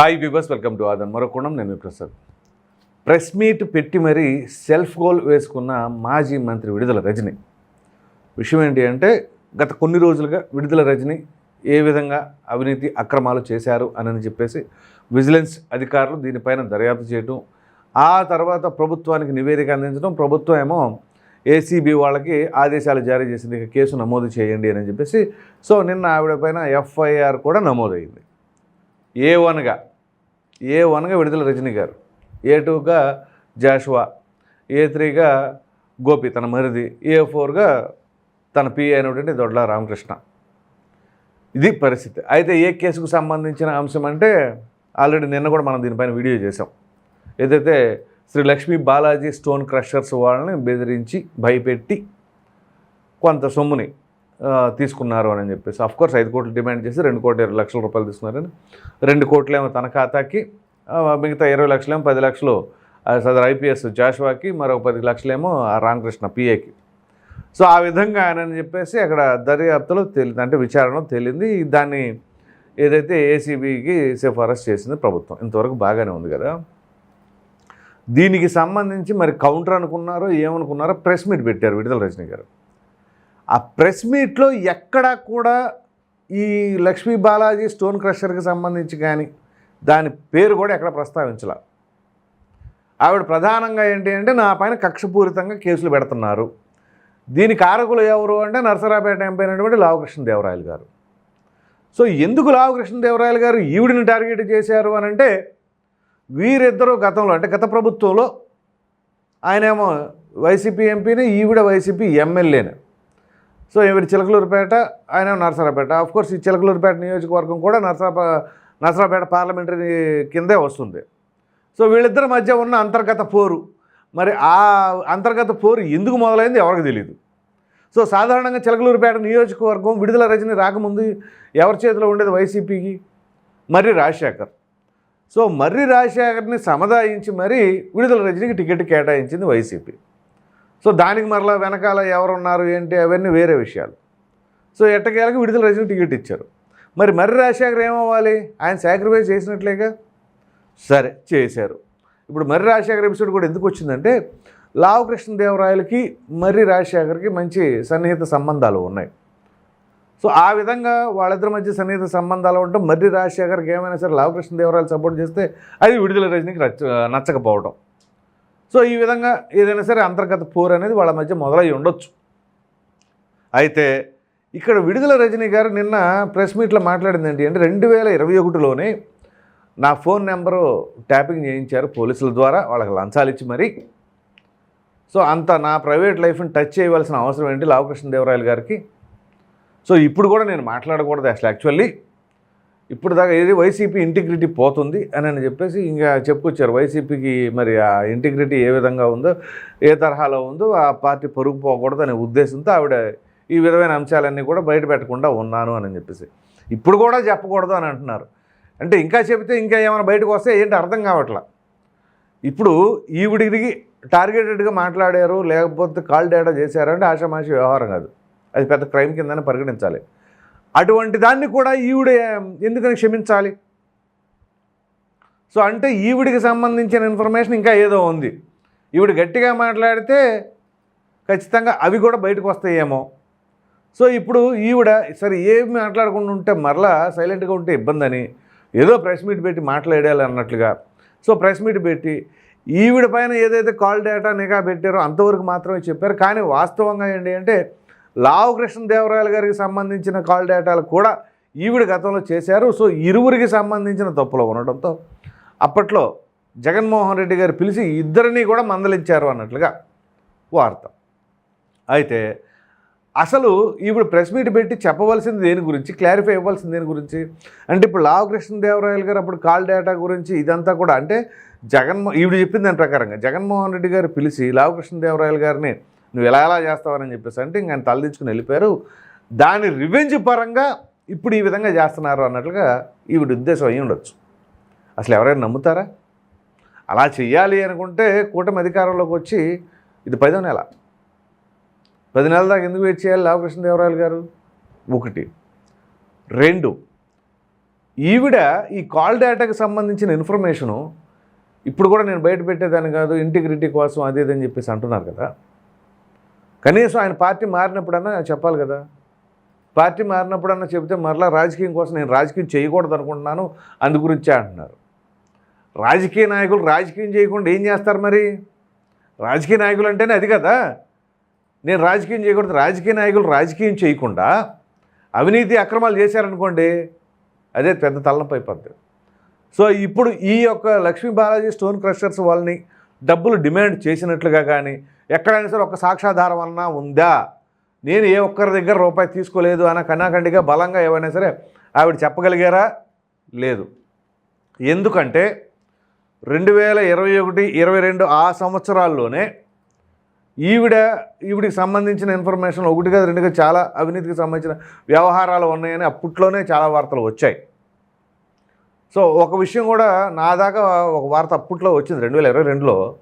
Hi viewers welcome to Aadhan మరో కోణం నేను ప్రసాద్ ప్రెస్ మీట్ పెట్టి మరీ సెల్ఫ్ గోల్ వేసుకున్న మాజీ మంత్రి విడుదల రజని. విషయం ఏంటి అంటే గత కొన్ని రోజులుగా విడుదల రజని ఏ విధంగా అవినీతి అక్రమాలు చేశారు అని చెప్పేసి విజిలెన్స్ అధికారులు దీనిపైన దర్యాప్తు చేయడం ఆ తర్వాత ప్రభుత్వానికి నివేదిక అందించడం ప్రభుత్వం ఏమో ఏసీబీ వాళ్ళకి ఆదేశాలు జారీ చేసింది ఇక కేసు నమోదు చేయండి అని చెప్పేసి సో నిన్న ఆవిడ పైన ఎఫ్ఐఆర్ కూడా నమోదైంది. ఏ వన్గా ఏ వన్గా విడుదల రజనీ గారు. ఏ టూగా జాషువా. ఏ త్రీగా గోపి తన మరిది. ఏ ఫోర్గా తన పిఏ అయినటువంటి దొడ్ల రామకృష్ణ. ఇది పరిస్థితి. అయితే ఏ కేసుకు సంబంధించిన అంశం అంటే ఆల్రెడీ నిన్న కూడా మనం దీనిపైన వీడియో చేసాం ఏదైతే శ్రీ లక్ష్మీ బాలాజీ స్టోన్ క్రషర్స్ వాళ్ళని బెదిరించి భయపెట్టి కొంత సొమ్ముని తీసుకున్నారు అని చెప్పేసి. అఫ్ కోర్స్ ఐదు కోట్లు డిమాండ్ చేసి రెండు కోట్ల ఇరవై లక్షల రూపాయలు తీసుకున్నారని. రెండు కోట్లేమో తన ఖాతాకి మిగతా ఇరవై లక్షలేమో పది లక్షలు. సదర్ ఐపీఎస్ జాషువాకి మరొక పది లక్షలేమో ఆ రామకృష్ణ పిఏకి. సో ఆ విధంగా ఆయన అని చెప్పేసి అక్కడ దర్యాప్తులో తేలింది అంటే విచారణలో తేలింది. దాన్ని ఏదైతే ఏసీబీకి సిఫారసు చేసింది ప్రభుత్వం. ఇంతవరకు బాగానే ఉంది కదా. దీనికి సంబంధించి మరి కౌంటర్ అనుకున్నారో ఏమనుకున్నారో ప్రెస్ మీట్ పెట్టారు విడుదల రజనీ గారు. ఆ ప్రెస్ మీట్లో ఎక్కడా కూడా ఈ లక్ష్మీ బాలాజీ స్టోన్ క్రషర్కి సంబంధించి కానీ దాని పేరు కూడా ఎక్కడ ప్రస్తావించాల. ఆవిడ ప్రధానంగా ఏంటి అంటే నా పైన కక్షపూరితంగా కేసులు పెడుతున్నారు. దీని కారకులు ఎవరు అంటే నరసరాపేట ఎంపీ అయినటువంటి లావకృష్ణదేవరాయలు గారు. సో ఎందుకు లావకృష్ణదేవరాయలు గారు ఈవిడిని టార్గెట్ చేశారు అని అంటే వీరిద్దరూ గతంలో అంటే గత ప్రభుత్వంలో ఆయనేమో వైసీపీ ఎంపీని ఈవిడ వైసీపీ ఎమ్మెల్యేనే. సో ఇవి చిలకలూరుపేట ఆయన నరసరాపేట ఆఫ్కోర్స్ ఈ చిలకలూరుపేట నియోజకవర్గం కూడా నర్సరాప నరసరాపేట పార్లమెంటరీ కిందే వస్తుంది. సో వీళ్ళిద్దరి మధ్య ఉన్న అంతర్గత పోరు మరి ఆ అంతర్గత పోరు ఎందుకు మొదలైంది ఎవరికి తెలియదు సో సాధారణంగా చిలకలూరుపేట నియోజకవర్గం విడుదల రజని రాకముందు ఎవరి చేతిలో ఉండేది వైసీపీకి? మర్రి రాజశేఖర్. సో మర్రి రాజశేఖర్ని సముదాయించి మరీ విడుదల రజనికి టికెట్ కేటాయించింది వైసీపీ. సో దానికి మరలా వెనకాల ఎవరున్నారు ఏంటి అవన్నీ వేరే విషయాలు. సో ఎట్టకేలకు విడుదల రజని టికెట్ ఇచ్చారు. మరి మర్రి రాజశేఖర్ ఏమవ్వాలి? ఆయన సాక్రిఫైస్ చేసినట్లేగా? సరే చేశారు. ఇప్పుడు మర్రి రాజశేఖర్ ఎపిసోడ్ కూడా ఎందుకు వచ్చిందంటే లావు కృష్ణదేవరాయలకి మర్రి రాజశేఖర్కి మంచి సన్నిహిత సంబంధాలు ఉన్నాయి. సో ఆ విధంగా వాళ్ళిద్దరి మధ్య సన్నిహిత సంబంధాలు ఉండటం మర్రి రాజశేఖర్కి ఏమైనా సరే లావకృష్ణదేవరాయలు సపోర్ట్ చేస్తే అది విడుదల రజనీకి నచ్చ నచ్చకపోవడం సో ఈ విధంగా ఏదైనా సరే అంతర్గత పోరు అనేది వాళ్ళ మధ్య మొదలై ఉండొచ్చు. అయితే ఇక్కడ విడుదల రజనీ గారు నిన్న ప్రెస్ మీట్లో మాట్లాడింది ఏంటి అంటే రెండు వేల ఇరవై ఒకటిలోనే నా ఫోన్ నెంబరు ట్యాపింగ్ చేయించారు పోలీసుల ద్వారా వాళ్ళకి లంచాలు ఇచ్చి మరి. సో అంత నా ప్రైవేట్ లైఫ్ని టచ్ చేయవలసిన అవసరం ఏంటి లావకృష్ణదేవరాయలు గారికి? సో ఇప్పుడు కూడా నేను మాట్లాడకూడదు అసలు యాక్చువల్లీ. ఇప్పుడు దాకా ఏది వైసీపీ ఇంటిగ్రిటీ పోతుంది అని అని చెప్పేసి ఇంకా చెప్పుకొచ్చారు. వైసీపీకి మరి ఆ ఇంటిగ్రిటీ ఏ విధంగా ఉందో ఏ తరహాలో ఉందో ఆ పార్టీ పరుగు పోకూడదు అనే ఉద్దేశంతో ఆవిడ ఈ విధమైన అంశాలన్నీ కూడా బయట పెట్టకుండా ఉన్నాను అని చెప్పేసి. ఇప్పుడు కూడా చెప్పకూడదు అని అంటున్నారు. అంటే ఇంకా చెబితే ఇంకా ఏమైనా బయటకు వస్తే ఏంటి అర్థం కావట్లా? ఇప్పుడు ఈవిడికి టార్గెటెడ్గా మాట్లాడారు లేకపోతే కాల్ డేటా చేశారు అంటే ఆషామాషి వ్యవహారం కాదు. అది పెద్ద క్రైమ్ కిందనే పరిగణించాలి. అటువంటి దాన్ని కూడా ఈవిడ ఎందుకని క్షమించాలి? సో అంటే ఈవిడికి సంబంధించిన ఇన్ఫర్మేషన్ ఇంకా ఏదో ఉంది. ఈవిడ గట్టిగా మాట్లాడితే ఖచ్చితంగా అవి కూడా బయటకు వస్తాయేమో. సో ఇప్పుడు ఈవిడ సరే ఏమి మాట్లాడకుండా ఉంటే మరలా సైలెంట్గా ఉంటే ఇబ్బంది అని ఏదో ప్రెస్ మీట్ పెట్టి మాట్లాడాలి అన్నట్లుగా. సో ప్రెస్ మీట్ పెట్టి ఈవిడ పైన ఏదైతే కాల్ డేటా నిఘా పెట్టారో అంతవరకు మాత్రమే చెప్పారు. కానీ వాస్తవంగా ఏంటి అంటే లావు కృష్ణదేవరాయలు గారికి సంబంధించిన కాల్ డేటాలు కూడా ఈవిడ గతంలో చేశారు. సో ఇరువురికి సంబంధించిన తప్పులు ఉండడంతో అప్పట్లో జగన్మోహన్ రెడ్డి గారు పిలిచి ఇద్దరిని కూడా మందలించారు అన్నట్లుగా వార్త. అయితే అసలు ఇప్పుడు ప్రెస్ మీట్ పెట్టి చెప్పవలసింది దేని గురించి క్లారిఫై ఇవ్వాల్సింది దేని గురించి? అంటే ఇప్పుడు లావు కృష్ణదేవరాయలు గారు అప్పుడు కాల్ డేటా గురించి ఇదంతా కూడా అంటే జగన్మో ఈవిడ చెప్పింది దాని ప్రకారంగా జగన్మోహన్ రెడ్డి గారు పిలిచి లావు కృష్ణదేవరాయలు గారిని నువ్వు ఎలా ఎలా చేస్తావని చెప్పేసి అంటే ఇంక ఆయన తలదించుకుని వెళ్ళిపోయారు. దాని రివెంజ్ పరంగా ఇప్పుడు ఈ విధంగా చేస్తున్నారు అన్నట్లుగా ఈవిడ ఉద్దేశం అయి ఉండొచ్చు. అసలు ఎవరైనా నమ్ముతారా? అలా చెయ్యాలి అనుకుంటే కూటమి అధికారంలోకి వచ్చి ఇది పదో నెల. పది నెలల దాకా ఎందుకు వెయిట్ చేయాలి లావకృష్ణదేవరాయలు గారు? ఒకటి. రెండు. ఈవిడ ఈ కాల్ డేటాకి సంబంధించిన ఇన్ఫర్మేషను ఇప్పుడు కూడా నేను బయట పెట్టేదాన్ని కాదు ఇంటిగ్రిటీ కోసం అదేదని ఇది అని చెప్పేసి అంటున్నారు కదా. కనీసం ఆయన పార్టీ మారినప్పుడన్నా చెప్పాలి కదా. పార్టీ మారినప్పుడన్నా చెబితే మరలా రాజకీయం కోసం నేను రాజకీయం చేయకూడదు అనుకుంటున్నాను అందు గురించే అంటున్నారు. రాజకీయ నాయకులు రాజకీయం చేయకుండా ఏం చేస్తారు మరి? రాజకీయ నాయకులు అంటేనే అది కదా. నేను రాజకీయం చేయకూడదు రాజకీయ నాయకులు రాజకీయం చేయకుండా అవినీతి అక్రమాలు చేశారనుకోండి అదే పెద్ద తలనొప్పి అయిపోద్ది. సో ఇప్పుడు ఈ యొక్క లక్ష్మీ బాలాజీ స్టోన్ క్రషర్స్ వాళ్ళని డబ్బులు డిమాండ్ చేసినట్లుగా కానీ ఎక్కడైనా సరే ఒక సాక్ష్యాధారం అన్నా ఉందా? నేను ఏ ఒక్కరి దగ్గర రూపాయి తీసుకోలేదు అన్న కన్నాకండిగా బలంగా ఏమైనా సరే ఆవిడ చెప్పగలిగారా? లేదు. ఎందుకంటే రెండు వేల ఇరవై ఒకటి ఇరవై రెండు ఆ సంవత్సరాల్లోనే ఈవిడ ఈవిడికి సంబంధించిన ఇన్ఫర్మేషన్ ఒకటిగా రెండుగా రెండు చాలా అవినీతికి సంబంధించిన వ్యవహారాలు ఉన్నాయని అప్పట్లోనే చాలా వార్తలు వచ్చాయి. సో ఒక విషయం కూడా నా దాకా ఒక వార్త అప్పట్లో వచ్చింది రెండు వేల ఇరవై రెండులో.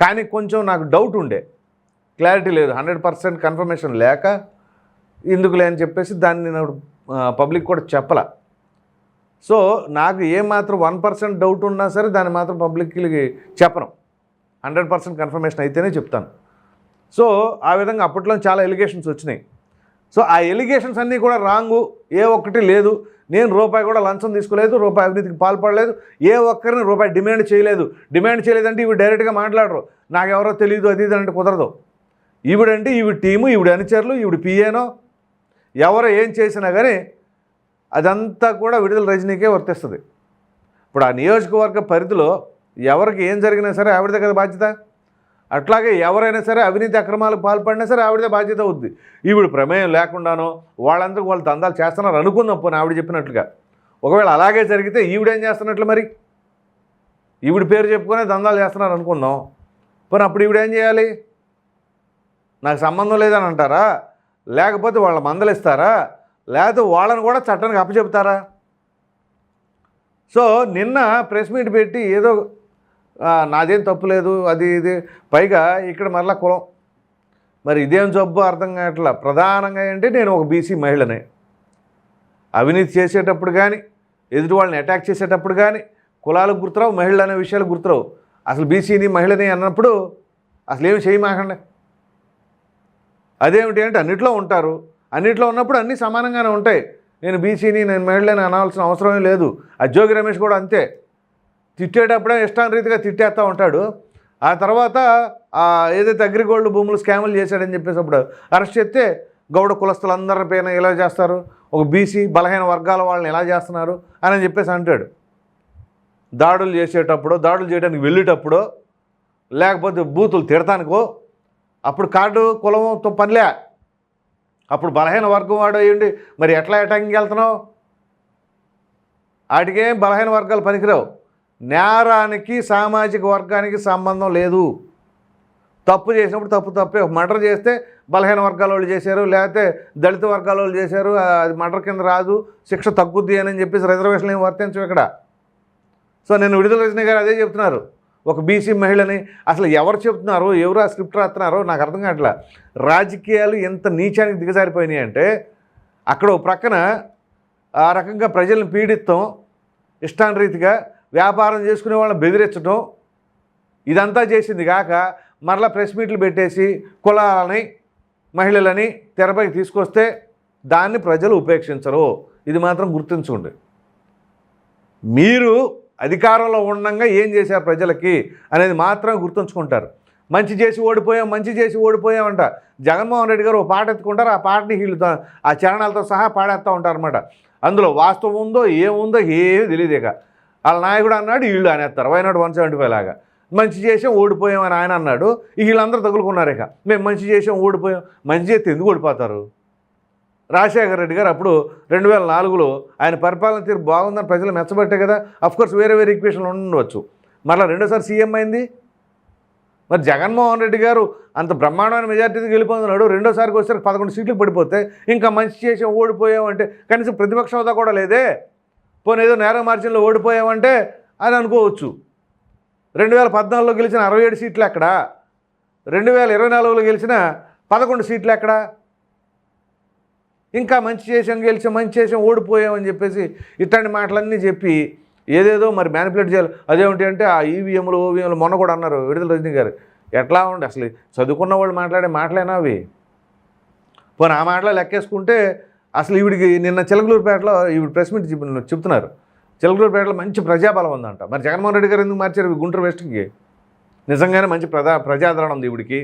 కానీ కొంచెం నాకు డౌట్ ఉండే. క్లారిటీ లేదు. హండ్రెడ్ పర్సెంట్ కన్ఫర్మేషన్ లేక ఎందుకులే అని చెప్పేసి దాన్ని నేను పబ్లిక్ కూడా చెప్పలా. సో నాకు ఏమాత్రం వన్ పర్సెంట్ డౌట్ ఉన్నా సరే దాన్ని మాత్రం పబ్లిక్కి చెప్పను. హండ్రెడ్ పర్సెంట్ కన్ఫర్మేషన్ అయితేనే చెప్తాను. సో ఆ విధంగా అప్పట్లో చాలా ఎలిగేషన్స్ వచ్చినాయి. సో ఆ ఎలిగేషన్స్ అన్నీ కూడా రాంగు. ఏ ఒక్కటి లేదు. నేను రూపాయి కూడా లంచం తీసుకోలేదు. రూపాయి అవినీతికి పాల్పడలేదు. ఏ ఒక్కరిని రూపాయి డిమాండ్ చేయలేదు. డిమాండ్ చేయలేదంటే ఇవి డైరెక్ట్గా మాట్లాడరు. నాకెవరో తెలియదు అది ఇది అంటే కుదరదు. ఈవిడంటే ఈవిడ టీము ఈవిడ అనుచరులు ఈవిడ పిఏనో ఎవరు ఏం చేసినా కానీ అదంతా కూడా విడుదల రజనీకే వర్తిస్తుంది. ఇప్పుడు ఆ నియోజకవర్గ పరిధిలో ఎవరికి ఏం జరిగినా సరే ఆవిడదే కదా బాధ్యత? అట్లాగే ఎవరైనా సరే అవినీతి అక్రమాలకు పాల్పడినా సరే ఆవిడదే బాధ్యత అవుద్ది. ఈవిడ ప్రమేయం లేకుండానో వాళ్ళందరూ వాళ్ళు దందాలు చేస్తున్నారు అనుకుందాం పోనీ ఆవిడ చెప్పినట్లుగా. ఒకవేళ అలాగే జరిగితే ఈవిడేం చేస్తున్నట్లు మరి? ఈవిడ పేరు చెప్పుకునే దందాలు చేస్తున్నారు అనుకుందాం. పోనీ అప్పుడు ఈవిడేం చేయాలి? నాకు సంబంధం లేదని అంటారా? లేకపోతే వాళ్ళ మందలిస్తారా లేకపోతే వాళ్ళని కూడా చట్టానికి అప్పచెప్తారా? సో నిన్న ప్రెస్ మీట్ పెట్టి ఏదో నాదేం తప్పు లేదు అది ఇది. పైగా ఇక్కడ మరలా కులం. మరి ఇదేం జబ్బు అర్థం కావట్లా? ప్రధానంగా ఏంటి నేను ఒక బీసీ మహిళనే. అవినీతి చేసేటప్పుడు కానీ ఎదుటి వాళ్ళని అటాక్ చేసేటప్పుడు కానీ కులాలకు గుర్తురావు మహిళలు అనే విషయాలు గుర్తురావు. అసలు బీసీని మహిళని అన్నప్పుడు అసలు ఏమి చేయమాకండి? అదేమిటి అంటే అన్నిట్లో ఉంటారు. అన్నిట్లో ఉన్నప్పుడు అన్నీ సమానంగానే ఉంటాయి. నేను బీసీని నేను మహిళని అనాల్సిన అవసరమే లేదు. ఆ జోగి రమేష్ కూడా అంతే. తిట్టేటప్పుడే ఇష్టానురీతిగా తిట్టేస్తూ ఉంటాడు. ఆ తర్వాత ఏదైతే అగ్రిగోల్డ్ భూములు స్కాములు చేశాడని చెప్పేసి అప్పుడు అరెస్ట్ చేస్తే గౌడ కులస్తులందరి పైన ఎలా చేస్తారు. ఒక బీసీ బలహీన వర్గాల వాళ్ళని ఎలా చేస్తున్నారు అని చెప్పేసి అంటాడు. దాడులు చేసేటప్పుడు దాడులు చేయడానికి వెళ్ళేటప్పుడు లేకపోతే బూతులు తిడతానికో అప్పుడు కార్డు కులంతో పనిలే. అప్పుడు బలహీన వర్గం వాడు అయ్యండి మరి ఎట్లా అటాకింగ్ వెళ్తున్నావు? వాటికేం బలహీన వర్గాలు పనికిరావు. నేరానికి సామాజిక వర్గానికి సంబంధం లేదు. తప్పు చేసినప్పుడు తప్పు తప్పే. మర్డర్ చేస్తే బలహీన వర్గాల వాళ్ళు చేశారు లేకపోతే దళిత వర్గాల వాళ్ళు చేశారు అది మర్డర్ కింద రాదు శిక్ష తగ్గుద్ది అని చెప్పేసి రిజర్వేషన్ ఏం వర్తించవు ఇక్కడ. సో నేను విడుదల రజనీ గారు అదే చెప్తున్నారు. ఒక బీసీ మహిళని అసలు ఎవరు చెప్తున్నారు? ఎవరు ఆ స్క్రిప్ట్ రాస్తున్నారో? నాకు అర్థం కావట్లా. రాజకీయాలు ఎంత నీచానికి దిగజారిపోయినాయి అంటే అక్కడ ఒక ప్రక్కన ఆ రకంగా ప్రజలను పీడిస్తాం ఇష్టానురీతిగా వ్యాపారం చేసుకునే వాళ్ళని బెదిరించడం ఇదంతా చేసింది కాక మరలా ప్రెస్ మీట్లు పెట్టేసి కులాలని మహిళలని తెరపైకి తీసుకొస్తే దాన్ని ప్రజలు ఉపేక్షించరు. ఇది మాత్రం గుర్తించుకోండి. మీరు అధికారంలో ఉండగా ఏం చేశారు ప్రజలకి అనేది మాత్రం గుర్తుంచుకుంటారు. మంచి చేసి ఓడిపోయాం మంచి చేసి ఓడిపోయామంట జగన్మోహన్ రెడ్డి గారు ఒక పాట ఎత్తుకుంటారు ఆ పాటని వీళ్ళు ఆ చరణాలతో సహా పాడేస్తూ ఉంటారు అనమాట అందులో వాస్తవం ఉందో ఏముందో ఏమీ తెలియదు ఇక. వాళ్ళ నాయకుడు అన్నాడు వీళ్ళు అనేస్తారు. వైనాడు వన్ సెవెంటీ ఫైవ్ లాగా? మంచి చేసాం ఓడిపోయామని ఆయన అన్నాడు. వీళ్ళందరూ తగులుకున్నారు ఇక. మేము మంచి చేసాం ఓడిపోయాం. మంచి చేస్తే ఎందుకు ఓడిపోతారు? రాజశేఖర రెడ్డి గారు అప్పుడు రెండు వేల నాలుగులో ఆయన పరిపాలన తీరు బాగుందని ప్రజలు మెచ్చబట్టే కదా అఫ్కోర్స్ వేరే వేరే ఈక్వేషన్లు ఉండవచ్చు మరలా రెండోసారి సీఎం అయింది. మరి జగన్మోహన్ రెడ్డి గారు అంత బ్రహ్మాండమైన మెజార్టీకి వెళ్ళిపోతున్నాడు రెండోసారికి వచ్చేసరికి పదకొండు సీట్లు పడిపోతే ఇంకా మంచి చేసి ఓడిపోయామంటే కనీసం ప్రతిపక్ష హోదా కూడా లేదే. పోనీ ఏదో నేర మార్జిన్లో ఓడిపోయామంటే అని అనుకోవచ్చు. రెండు వేల పద్నాలుగులో గెలిచిన అరవై ఏడు సీట్లు ఎక్కడ? రెండు వేల ఇరవై నాలుగులో గెలిచిన పదకొండు సీట్లు ఎక్కడ? ఇంకా మంచి చేసాం గెలిచాం మంచి చేసాం ఓడిపోయామని చెప్పేసి ఇట్లాంటి మాటలన్నీ చెప్పి ఏదేదో మరి మ్యానిపులేట్ చేయాలి. అదేమిటి అంటే ఆ ఈవీఎంలు ఓవీఎంలు మొన్న కూడా అన్నారు విడుదల రజనీ గారు. ఎట్లా ఉండి? అసలు చదువుకున్న వాళ్ళు మాట్లాడే మాటలేనా అవి? పోనీ ఆ మాటలో లెక్కేసుకుంటే అసలు ఈవిడికి నిన్న చిలకలూరుపేటలో ఈవిడ ప్రెస్ మీట్ చెప్తున్నారు. చిలకలూరుపేటలో మంచి ప్రజాబలం ఉందంట. మరి జగన్మోహన్ రెడ్డి గారు ఎందుకు మార్చారు? గుంటూరు వెస్ట్కి. నిజంగానే మంచి ప్రజా ప్రజాదరణ ఉంది ఈవిడికి.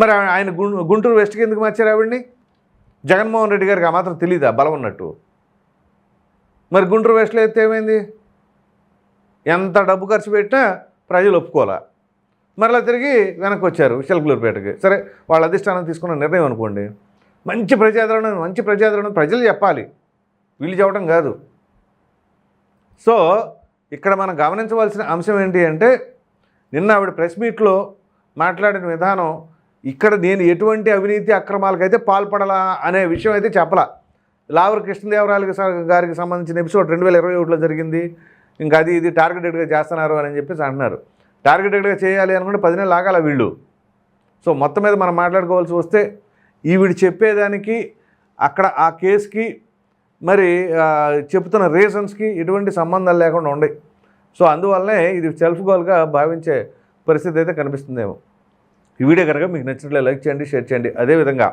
మరి ఆయన గుంటూరు వెస్ట్కి ఎందుకు మార్చారు ఆవిడ్ని? జగన్మోహన్ రెడ్డి గారికి ఆ మాత్రం తెలియదా బలం ఉన్నట్టు. మరి గుంటూరు వెస్ట్లో అయితే ఏమైంది? ఎంత డబ్బు ఖర్చు పెట్టినా ప్రజలు ఒప్పుకోలే మరలా తిరిగి వెనక్కి వచ్చారు చిలకలూరుపేటకి. సరే వాళ్ళ అధిష్టానం తీసుకున్న నిర్ణయం అనుకోండి. మంచి ప్రజాదరణ మంచి ప్రజాదరణ ప్రజలు చెప్పాలి. వీళ్ళు చెప్పడం కాదు. సో ఇక్కడ మనం గమనించవలసిన అంశం ఏంటి అంటే నిన్న ఆవిడ ప్రెస్ మీట్లో మాట్లాడిన విధానం ఇక్కడ నేను ఎటువంటి అవినీతి అక్రమాలకైతే పాల్పడలా అనే విషయం అయితే చెప్పలా. లావర్ కృష్ణదేవరాయలకి గారికి సంబంధించిన ఎపిసోడ్ రెండు వేల ఇరవై ఒకటిలో జరిగింది. ఇంకా అది ఇది టార్గెటెడ్గా చేస్తున్నారు అని చెప్పేసి అంటున్నారు. టార్గెటెడ్గా చేయాలి అనుకుంటే పది నెలలు ఆగాల వీళ్ళు. సో మొత్తం మీద మనం మాట్లాడుకోవాల్సి వస్తే ఈవిడ చెప్పేదానికి అక్కడ ఆ కేసుకి మరి చెప్తున్న రీజన్స్కి ఎటువంటి సంబంధాలు లేకుండా ఉన్నాయి సో అందువల్లనే ఇది సెల్ఫ్ గోల్గా భావించే పరిస్థితి అయితే కనిపిస్తుందేమో. ఈ వీడియో కనుక మీకు నచ్చినట్లే లైక్ చేయండి షేర్ చేయండి. అదేవిధంగా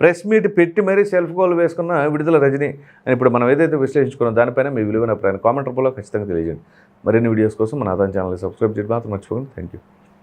ప్రెస్ మీట్ పెట్టి మరీ సెల్ఫ్ గోల్ వేసుకున్న విడుదల రజని అని ఇప్పుడు మనం ఏదైతే విశ్లేషించుకున్నాం దానిపైన మీ విలువైన ప్రయాణం కామెంట్ రూపంలో ఖచ్చితంగా తెలియజేయండి. మరిన్ని వీడియోస్ కోసం మన ఆదాయం ఛానల్ని సబ్స్క్రైబ్ చేయడం మాత్రం మర్చిపోకండి. Thank you